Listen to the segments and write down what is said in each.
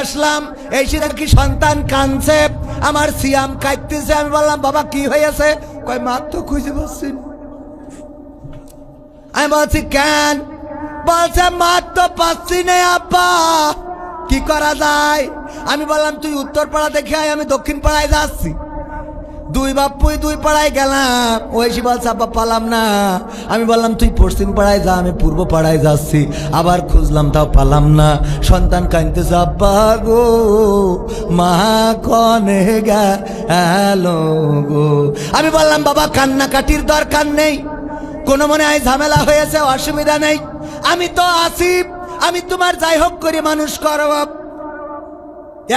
আসলাম এসে দেখি সন্তান কানছে আমার সিয়াম কাটতেছে আমি বললাম, বাবা, কি হয়েছে? কয়, মা তো খুঁজে পাচ্ছি আমি বলছি, কেন? বলছে, মা তো পাচ্ছি নে, আব্বা। কি করা যায়? আমি বললাম, তুই উত্তর পাড়া দেখে আমি দক্ষিণ পাড়ায় যাচ্ছি। দুই বাপুই দুই পাড়ায় গেলাম। ওই বলছে আব্বা পালাম না। আমি বললাম, তুই পশ্চিম পাড়ায় যা, আমি পূর্ব পাড়ায় যাচ্ছি। আবার খুঁজলাম, তাও পালাম না। সন্তান কানতে আব্বা গো, মা কনে গেল গো। আমি বললাম, বাবা, কান্নাকাটির দরকার নেই। কোনো মনে হয় ঝামেলা হয়েছে, অসুবিধা নেই। আমি তো আছি। আমি তোমার যাই হোক করে, মানুষ করব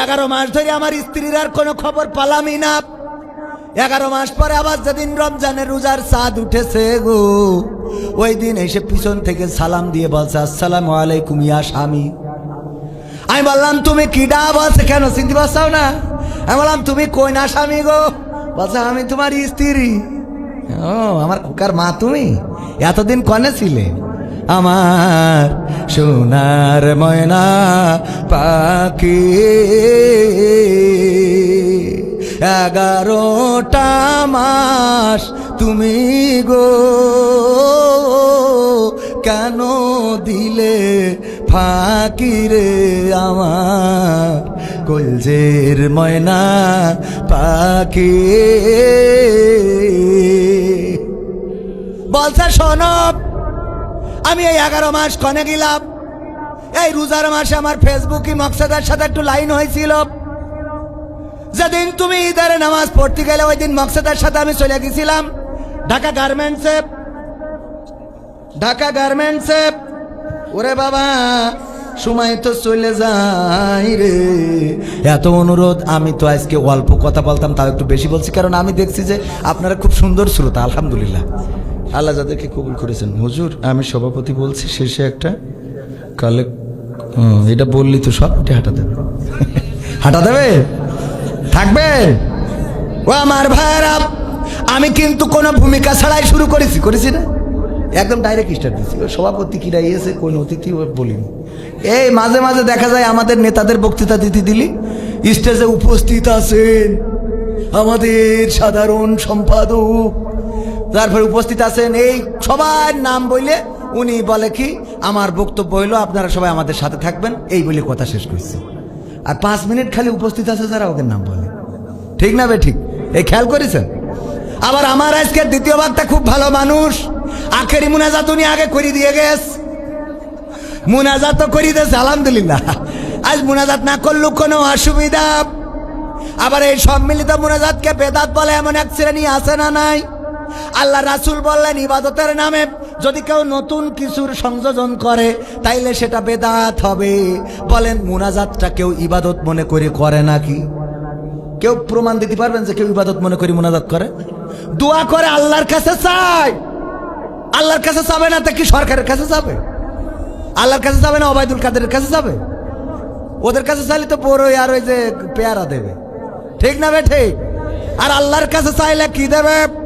এগারো মাস ধরে আমার স্ত্রীর আর কোনো খবর পালামই না। এগারো মাস পরে আবার যেদিন রমজানের রোজার চাঁদ উঠেছে গো, ওই দিন এসে পিছন থেকে সালাম দিয়ে বলছে, আসসালাম আলাইকুম ইয়া স্বামী। আমি বললাম, তুমি কিডা বলছে কেন? চিনতে পারছাও না? আমি বললাম, তুমি কই না স্বামী গো? বলছে, আমি তোমার স্ত্রী। ও, আমার কুকার মা তুমি? এতদিন কনে ছিলে? আমার সোনার ময়না পাখি। এগারোটা মাস তুমি গো কেন দিলে ফাঁকি রে আমার কলজের ময়না পাখি? বলছে শোনব আমি এই এগারো মাস কনে গেলাম। এই রোজার মাসে আমার ফেসবুকে মকসদের সাথে একটু লাইন হয়েছিল। যেদিন তুমি ঈদের নামাজ পড়তে গেলে ওই দিন মকসদের সাথে আমি চলে গেছিলাম। ঢাকা গার্মেন্টসে ঢাকা গার্মেন্টসে ওরে বাবা, সময় তো চলে যাই রে। এত অনুরোধ, আমি তো আজকে অল্প কথা বলতাম, তাও একটু বেশি বলছি, কারণ আমি দেখছি যে আপনারা খুব সুন্দর শ্রোতা, আলহামদুলিল্লাহ। আল্লাহ যাদেরকে কবুল করেছেন। হুজুর, আমি সভাপতি বলছি, শেষে একটা কালে এটা বললি তো সব হাঁটা দেবে। হাঁটা দেবে? থাকবে ও আমার ভাইরা আমি কিন্তু কোনো ভূমিকা ছাড়াই শুরু করেছি করেছি না। একদম ডাইরেক্ট স্টার্ট দিচ্ছি ওই সভাপতি কি দাঁড়িয়েছে কোন অতিথি বলিনি। এই মাঝে মাঝে দেখা যায় আমাদের নেতাদের বক্তৃতা দিতে দিলি স্টেজে উপস্থিত আছেন আমাদের সাধারণ সম্পাদক। তারপরে উপস্থিত আছেন এই সবার নাম বললে উনি বলে কি, আমার বক্তব্য হইল, আপনারা সবাই আমাদের সাথে থাকবেন। এই বলে কথা শেষ করছে। আর পাঁচ মিনিট খালি উপস্থিত আছে যারা, ওদের নাম বলে। ঠিক না বে, ঠিক? এই খেয়াল করেছেন? আবার আমার আজকের দ্বিতীয় ভাগটা খুব ভালো মানুষ। আখেরি মুনাজাত উনি আগে করে দিয়ে গেছ। মুনাজাত করি দিয়েছে, আলহামদুলিল্লাহ। আজ মুনাজাত না করলেও কোনো অসুবিধা। আবার এই সম্মিলিত মুনাজাতকে বেদাত বলে এমন এক শ্রেণি আছে না নাই? আল্লাহ রাসুল বললেন, ইবাদতের নামে যদি কেউ নতুন কিছুর সংযোজন করে, তাইলে সেটা বেদাত হবে। বলেন, মুনাজাতটা কেউ ইবাদত মনে করে করে নাকি? কেউ প্রমাণ দিতে পারবেন যে কেউ ইবাদত মনে করি মুনাজাত করে? দোয়া করে আল্লাহর কাছে চায় আল্লাহর কাছে যাবে না, তা কি সরকারের কাছে যাবে? আল্লাহর কাছে যাবে না, ওবায়দুল কাদের কাছে যাবে? ওদের কাছে চাইলে তো বড় আর ওই যে পেয়ারা দেবে। ঠিক না বে, ঠিক? আর আল্লাহর কাছে চাইলে কি দেবে?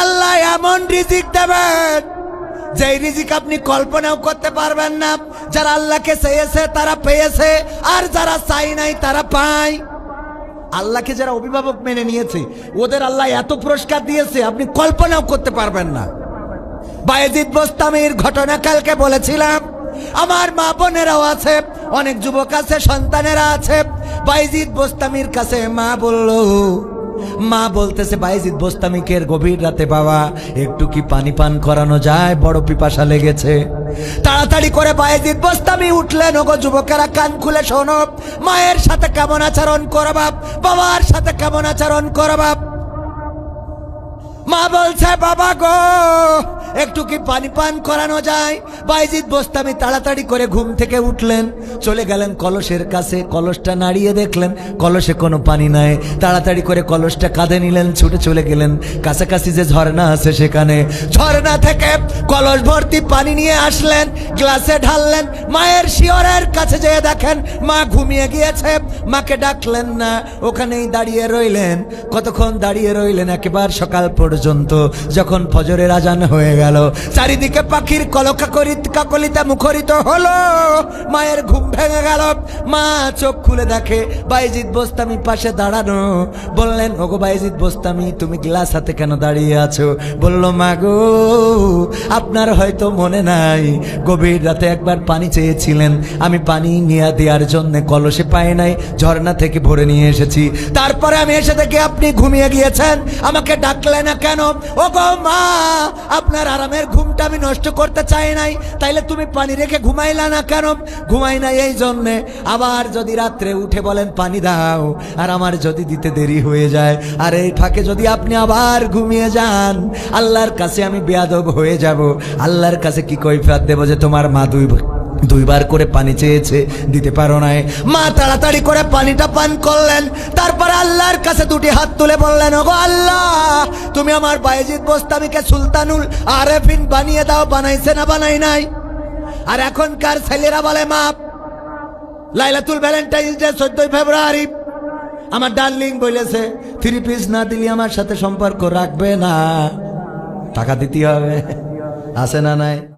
আল্লাহ এমন রিজিক দেবেন যে রিজিক আপনি কল্পনাও করতে পারবেন না। যারা আল্লাহকে চেয়েছে, তারা পেয়েছে, আর যারা চাই নাই, তারা পায়। আল্লাহকে যারা অভিভাবক মেনে নিয়েছে, ওদের আল্লাহ এত পুরস্কার দিয়েছে, আপনি কল্পনাও করতে পারবেন না। বায়েজিদ বোস্তামির ঘটনা কালকে বলেছিলাম, আমার মা বোনেরাও আছে, অনেক যুবক আছে, সন্তানেরা আছে। বাইজিদ বোস্তামির কাছে মা বলল মা বলতেছে বাইজিদ বোস্তামিকের গভীর রাতে বাবা, একটু কি পানি পান করানো যায়? বড় পিপাসা লেগেছে। তাড়াতাড়ি করে বাইজিদ বোস্তামি, উঠলেন ওগো যুবকেরা, কান খুলে শোনো। মায়ের সাথে কেমন আচরণ করবাব বাবার সাথে কেমন আচরণ করবাব মা বলছে, বাবা গো একটু কি পানি পান করানো যায়? বাইজিৎ বস্তামি তাড়াতাড়ি করে ঘুম থেকে উঠলেন। চলে গেলেন কলসের কাছে। কলসটা নাড়িয়ে দেখলেন, কলসে কোনো পানি নাই। তাড়াতাড়ি করে কলসটা কাঁধে নিলেন, ছুটে চলে গেলেন। কাছাকাছি যে ঝর্ণা আছে সেখানে। ঝর্ণা থেকে কলস ভর্তি পানি নিয়ে আসলেন, গ্লাসে ঢাললেন, মায়ের শিয়রের কাছে যেয়ে দেখেন, মা ঘুমিয়ে গিয়েছে। মাকে ডাকলেন না, ওখানেই দাঁড়িয়ে রইলেন। কতক্ষণ দাঁড়িয়ে রইলেন একেবারে সকাল পর্যন্ত, যখন ফজরের আজান হয়ে গেল। গেল। চারিদিকে পাখির কলকাকরিত কাকলিতে মুখরিত হলো। মায়ের ঘুম ভেঙে গেল। মা চোখ খুলে দেখে, বাইজিৎ বোস্তামি পাশে দাঁড়ানো। বললেন, ওগো বাইজিৎ বোস্তামি, তুমি গ্লাস হাতে কেন দাঁড়িয়ে আছো? বলল, মা গো, আপনার হয়তো মনে নাই, গভীর রাতে একবার পানি চেয়েছিলেন। আমি পানি নিয়ে দেওয়ার জন্য কলসে পাই নাই, ঝর্ণা থেকে ভরে নিয়ে এসেছি। তারপরে আমি এসে দেখি আপনি ঘুমিয়ে গিয়েছেন। আমাকে ডাকলে না কেন? ও গো মা, আপনার আরামের ঘুমটা আমি নষ্ট করতে চাই নাই, তাইলে তুমি পানি রেখে ঘুমাইলা না কেন? ঘুমাই নাই এই জন্যে। আবার যদি রাত্রে উঠে বলেন, পানি দাও। আর আমার যদি দিতে দেরি হয়ে যায়, আর এই ফাঁকে যদি আপনি আবার ঘুমিয়ে যান, আল্লাহর কাছে আমি বেয়াদব হয়ে যাব। আল্লাহর কাছে কি কৈফাত দেবো যে তোমার মা দুই দুইবার করে পানি চেয়েছে, দিতে পারো নাই। মা তাড়াতাড়ি করে পানিটা পান করলেন। তারপর আল্লাহর কাছে দুটি হাত তুলে বললেন, ওগো আল্লাহ, তুমি আমার বাইজিৎ বোস্তামিকে সুলতানুল আরেফিন বানিয়ে দাও, বানাইছে না বানাই নাই? আর এখনকার ছেলেরা বলে, মা, লাইলাতুল ভ্যালেন্টাইন্স ডে, চোদ্দই ফেব্রুয়ারি। আমার ডার্লিং বলেছে থ্রি পিস না দিলে আমার সাথে সম্পর্ক রাখবে না। টাকা দিতে হবে। আছে না নাই?